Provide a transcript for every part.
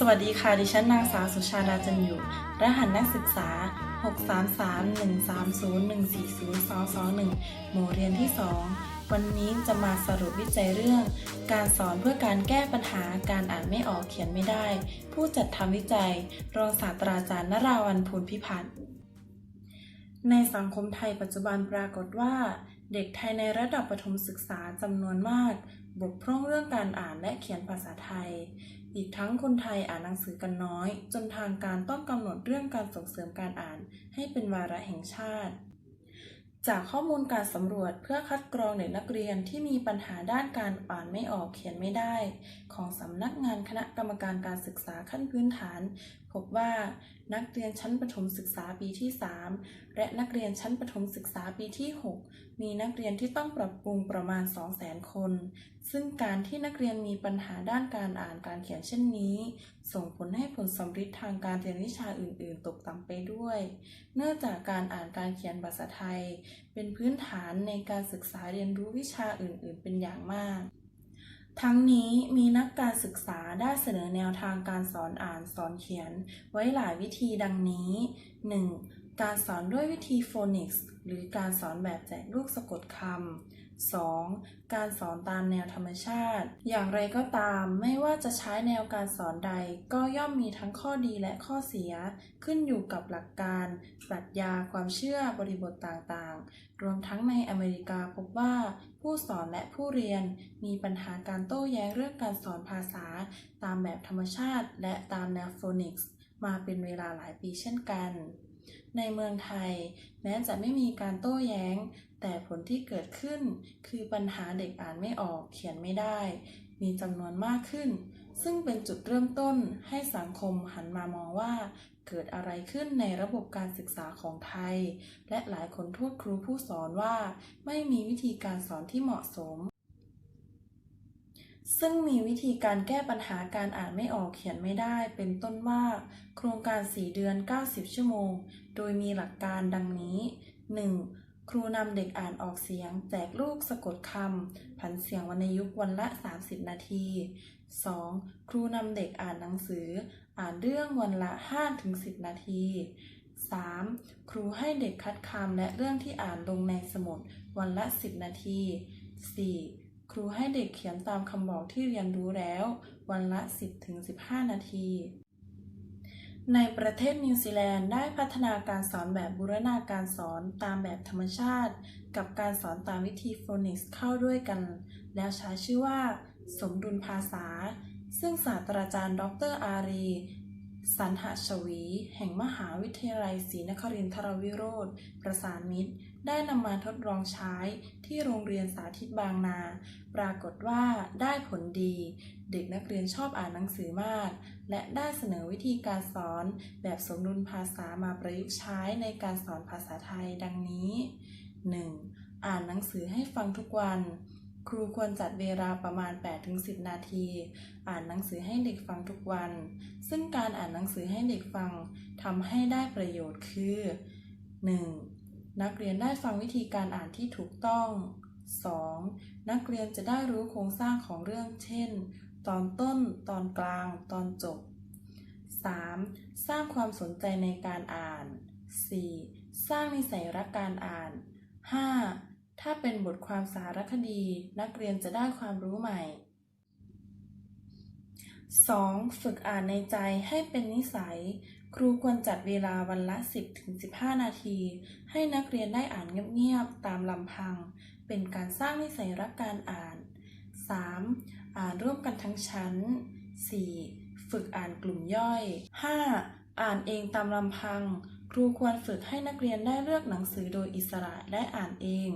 สวัสดีค่ะ ดิฉันนางสาวสุชาดาจันอยู่ รหัสนักศึกษา 633-130-140-221 หมู่เรียนที่ 2 วันนี้จะมาสรุปวิจัยเรื่อง การสอนเพื่อการแก้ปัญหาการอ่านไม่ออกเขียนไม่ได้ ผู้จัดทำวิจัย รองศาสตราจารย์นราวันพูลพิพัฒน์ ในสังคมไทยปัจจุบันปรากฏว่า เด็กไทยในระดับประถมศึกษาจำนวนมากบกพร่องเรื่องการอ่านและเขียนภาษาไทย อีกทั้งคนไทยอ่านหนังสือกันน้อย จนทางการต้องกำหนดเรื่องการส่งเสริมการอ่านให้เป็นวาระแห่งชาติ จากข้อมูลการสำรวจเพื่อคัดกรองเด็กนักเรียนที่มีปัญหาด้านการอ่านไม่ออกเขียนไม่ได้ ของสำนักงานคณะกรรมการการศึกษาขั้นพื้นฐาน บว่านักเรียนชั้นประถมศึกษาปีที่ 3 และนักเรียนชั้นประถมศึกษาปีที่ 6 มีนักเรียนที่ต้องปรับปรุงประมาณ 200,000 คน ซึ่งการที่นักเรียนมีปัญหาด้านการอ่านการเขียนเช่นนี้ ส่งผลให้ผลสำฤทธิ์ทางการเรียนวิชาอื่น ๆ ตกต่ำไปด้วย เนื่องจากการอ่านการเขียนภาษาไทย เป็นพื้นฐานในการศึกษาเรียนรู้วิชาอื่น ๆ เป็นอย่างมาก ทั้งนี้มีนักการศึกษาได้เสนอแนวทางการสอนอ่านสอนเขียน ไว้หลายวิธีดังนี้ 1. การสอนด้วยวิธีโฟนิกส์ หรือการสอนแบบแจกลูกสะกดคำ 2. การสอนตามแนวธรรมชาติ อย่างไรก็ตามไม่ว่าจะใช้แนวการสอนใด ก็ย่อมมีทั้งข้อดีและข้อเสีย ขึ้นอยู่กับหลักการปรัชญาความเชื่อบริบทต่างๆ รวมทั้งในอเมริกาพบว่า ผู้สอนและผู้เรียนมีปัญหาการโต้แย้งเรื่องการสอนภาษา ตามแบบธรรมชาติ และตามแนวโฟนิกส์มาเป็นเวลาหลายปีเช่นกันในเมืองไทย แม้จะไม่มีการโต้แย้ง แต่ผลที่เกิดขึ้นคือปัญหาเด็กอ่านไม่ออกเขียนไม่ได้ มีจำนวนมากขึ้น ซึ่งเป็นจุดเริ่มต้นให้สังคมหันมามองว่า เกิดอะไรขึ้นในระบบการศึกษาของไทย และหลายคนโทษครูผู้สอนว่า ไม่มีวิธีการสอนที่เหมาะสมซึ่งมีวิธีการแก้ปัญหาการอ่านไม่ออกเขียนไม่ได้เป็นต้นว่า โครงการ 4 เดือน 90 ชั่วโมง โดยมีหลักการดังนี้ 1. ครูนำเด็กอ่านออกเสียง แจกลูกสะกดคำผันเสียงวรรณยุกต์วันละ 30 นาที 2. ครูนำเด็กอ่านหนังสือ อ่านเรื่องวันละ 5-10 นาที 3. ครูให้เด็กคัดคำและเรื่องที่อ่านลงในสมุดวันละ 10 นาที 4. ครูให้เด็กเขียนตามคำบอกที่เรียนรู้แล้ว วันละ 10-15 นาที ในประเทศนิวซีแลนด์ได้พัฒนาการสอนแบบบูรณาการสอนตามแบบธรรมชาติ กับการสอนตามวิธีโฟนิกส์เข้าด้วยกัน แล้วใช้ชื่อว่า สมดุลภาษา ซึ่งศาสตราจารย์ดรอารี สันหชวี แห่งมหาวิทยาลัยศรีนครินทรวิโรธประสานมิตร ได้นำมาทดลองใช้ที่โรงเรียนสาธิตบางนา ปรากฏว่าได้ผลดี เด็กนักเรียนชอบอ่านหนังสือมาก และได้เสนอวิธีการสอนแบบสมดุลภาษามาประยุกต์ใช้ในการสอนภาษาไทยดังนี้ 1. อ่านหนังสือให้ฟังทุกวัน ครูควรจัดเวลาประมาณ 8-10 นาที อ่านหนังสือให้เด็กฟังทุกวัน ซึ่งการอ่านหนังสือให้เด็กฟังทำให้ได้ประโยชน์คือ 1. นักเรียนได้ฟังวิธีการอ่านที่ถูกต้อง 2. นักเรียนจะได้รู้โครงสร้างของเรื่อง เช่น ตอนต้น ตอนกลาง ตอนจบ 3. สร้างความสนใจในการอ่าน 4. สร้างนิสัยรักการอ่าน 5. ถ้าเป็นบทความสารคดี นักเรียนจะได้ความรู้ใหม่ 2. ฝึกอ่านในใจให้เป็นนิสัย ครูควรจัดเวลาวันละ 10-15 นาที ให้นักเรียนได้อ่านเงียบๆ ตามลำพัง เป็นการสร้างนิสัยรักการอ่าน 3. อ่านร่วมกันทั้งชั้น 4. ฝึกอ่านกลุ่มย่อย 5. อ่านเองตามลำพัง ครูควรฝึกให้นักเรียนได้เลือกหนังสือโดยอิสระและอ่านเอง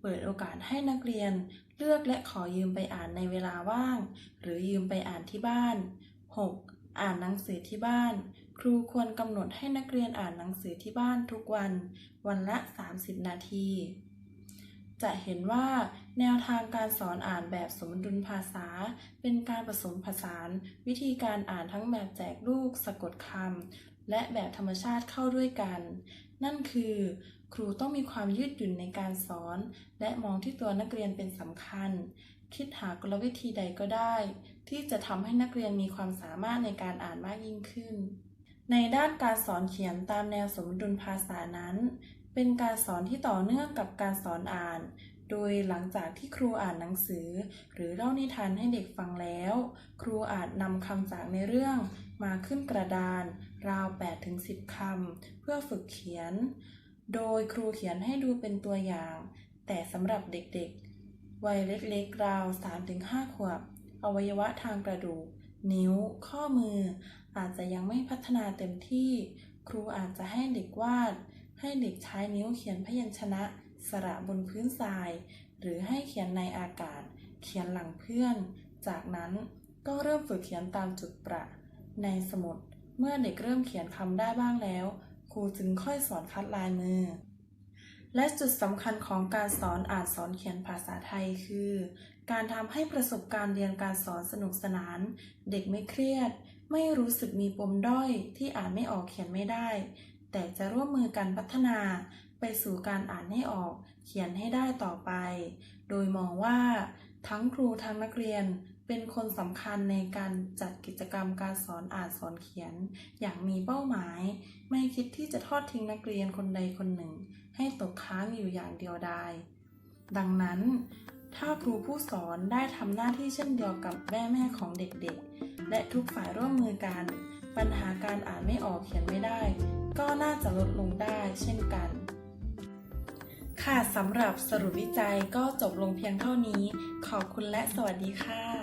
เปิดโอกาสให้นักเรียนเลือกและขอยืมไปอ่านในเวลาว่าง หรือยืมไปอ่านที่บ้าน 6. อ่านหนังสือที่บ้าน ครูควรกำหนดให้นักเรียนอ่านหนังสือที่บ้านทุกวัน วันละ 30 นาที จะเห็นว่าแนวทางการสอนอ่านแบบสมดุลภาษา เป็นการผสมผสาน วิธีการอ่านทั้งแบบแจกลูก สะกดคำและแบบธรรมชาติเข้าด้วยกัน นั่นคือ ครูต้องมีความยืดหยุ่นในการสอน และมองที่ตัวนักเรียนเป็นสำคัญ คิดหากลวิธีใดก็ได้ ที่จะทำให้นักเรียนมีความสามารถในการอ่านมากยิ่งขึ้น ในด้านการสอนเขียนตามแนวสมดุลภาษานั้น เป็นการสอนที่ต่อเนื่องกับการสอนอ่าน โดยหลังจากที่ครูอ่านหนังสือ หรือเล่านิทานให้เด็กฟังแล้ว ครูอาจนำคำจากในเรื่องมาขึ้นกระดาน ราว 8-10 คำเพื่อฝึกเขียน โดยครูเขียนให้ดูเป็นตัวอย่าง แต่สำหรับเด็กๆ วัยเล็กๆ ราว 3-5 ขวบ อวัยวะทางกระดูก นิ้ว ข้อมือ อาจจะยังไม่พัฒนาเต็มที่ ครูอาจจะให้เด็กวาด ให้เด็กใช้นิ้วเขียนพยัญชนะ สระบนพื้นทราย หรือให้เขียนในอากาศ เขียนหลังเพื่อน จากนั้นก็เริ่มฝึกเขียนตามจุดประ ในสมุด เมื่อเด็กเริ่มเขียนคำได้บ้างแล้ว ครูจึงค่อยสอนคัดลายมือ และจุดสำคัญของการสอนอ่านสอนเขียนภาษาไทยคือ การทำให้ประสบการณ์เรียนการสอนสนุกสนาน เด็กไม่เครียด ไม่รู้สึกมีปมด้อยที่อ่านไม่ออกเขียนไม่ได้ แต่จะร่วมมือกันพัฒนาไปสู่การอ่านให้ออกเขียนให้ได้ต่อไป โดยมองว่า ทั้งครูทั้งนักเรียน เป็นคนสำคัญในการจัดกิจกรรมการสอนอ่านสอนเขียน อย่างมีเป้าหมาย ไม่คิดที่จะทอดทิ้งนักเรียนคนใดคนหนึ่ง ให้ตกค้างอยู่อย่างเดียวดายดังนั้น ถ้าครูผู้สอนได้ทำหน้าที่เช่นเดียวกับแม่แม่ของเด็กๆ และทุกฝ่ายร่วมมือกัน ปัญหาการอ่านไม่ออกเขียนไม่ได้ ก็น่าจะลดลงได้เช่นกันค่ะสำหรับสรุปวิจัยก็จบลงเพียงเท่านี้ ขอบคุณและสวัสดีค่ะ